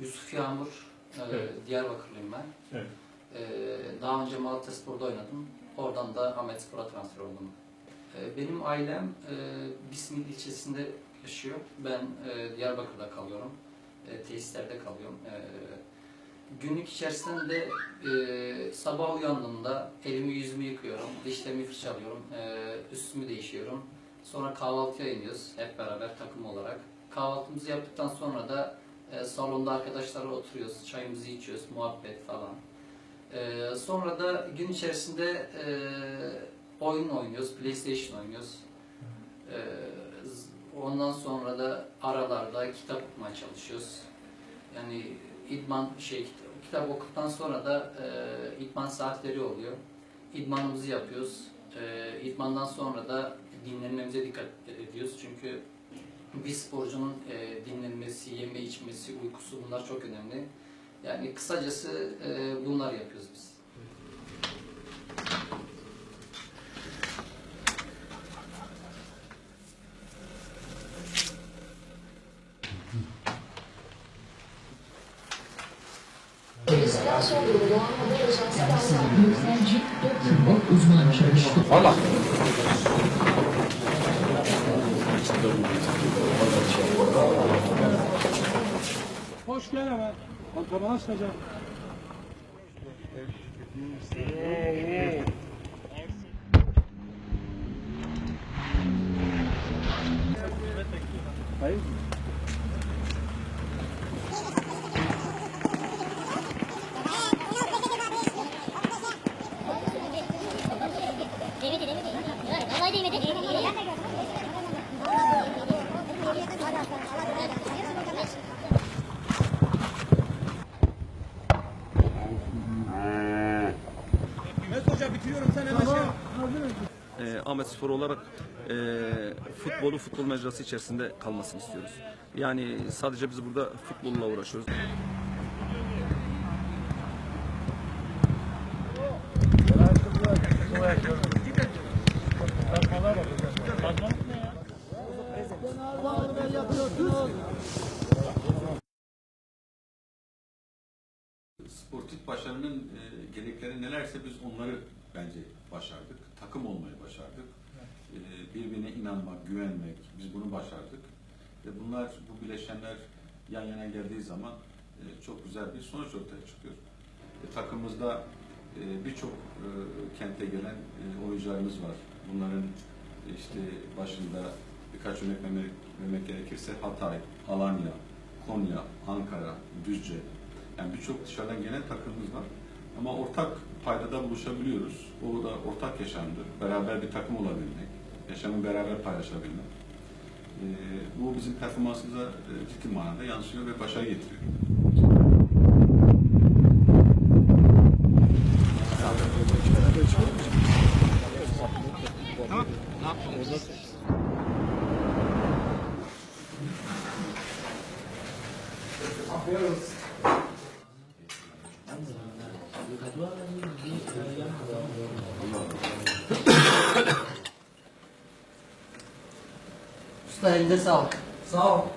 Yusuf Yağmur, e, Evet. Diyarbakırlıyım ben. Evet. E, daha önce Malatya Spor'da oynadım. Oradan da Ahmet Spor'a transfer oldum. E, benim ailem e, Bismil ilçesinde yaşıyor. Ben e, Diyarbakır'da kalıyorum. E, tesislerde kalıyorum. Günlük içerisinde e, sabah uyandığımda elimi yüzümü yıkıyorum, dişlerimi fırçalıyorum, üstümü değişiyorum. Sonra kahvaltıya iniyoruz hep beraber takım olarak. Kahvaltımızı yaptıktan sonra da salonda arkadaşlarla oturuyoruz, çayımızı içiyoruz, muhabbet falan. Sonra da gün içerisinde oyun oynuyoruz, PlayStation oynuyoruz. E, z- ondan sonra da aralarda kitap okumaya çalışıyoruz. Yani idman şey kit- kitap okuduktan sonra da e, idman saatleri oluyor. İdmanımızı yapıyoruz. E, idmandan sonra da dinlenmemize dikkat ediyoruz çünkü bir sporcunun e, dinlenmesi, yeme içmesi, uykusu bunlar çok önemli. Yani kısacası e, bunlar yapıyoruz biz. Çalıştı. Hoş gel hemen. Antrenmana çıkacağım. Hayır. Ahmet Spor olarak e, futbolu futbol mecrası içerisinde kalmasını istiyoruz. Yani sadece biz burada futbolla uğraşıyoruz. sportif başarının e, gerekleri nelerse biz onları bence başardık. Takım olmayı başardık. E, birbirine inanmak, güvenmek, biz bunu başardık. Ve bunlar, bu bileşenler yan yana geldiği zaman e, çok güzel bir sonuç ortaya çıkıyor. E, takımımızda e, birçok e, kente gelen e, oyuncularımız var. Bunların e, işte başında birkaç örnek vermek gerekirse Hatay, Alanya, Konya, Ankara, Düzce, yani birçok dışarıdan gelen takımımız var. Ama ortak paydada buluşabiliyoruz. O da ortak yaşamdır. Beraber bir takım olabilmek, yaşamı beraber paylaşabilmek. Ee, bu bizim performansımıza e, ciddi manada yansıyor ve başarı getiriyor. Spell this out. So,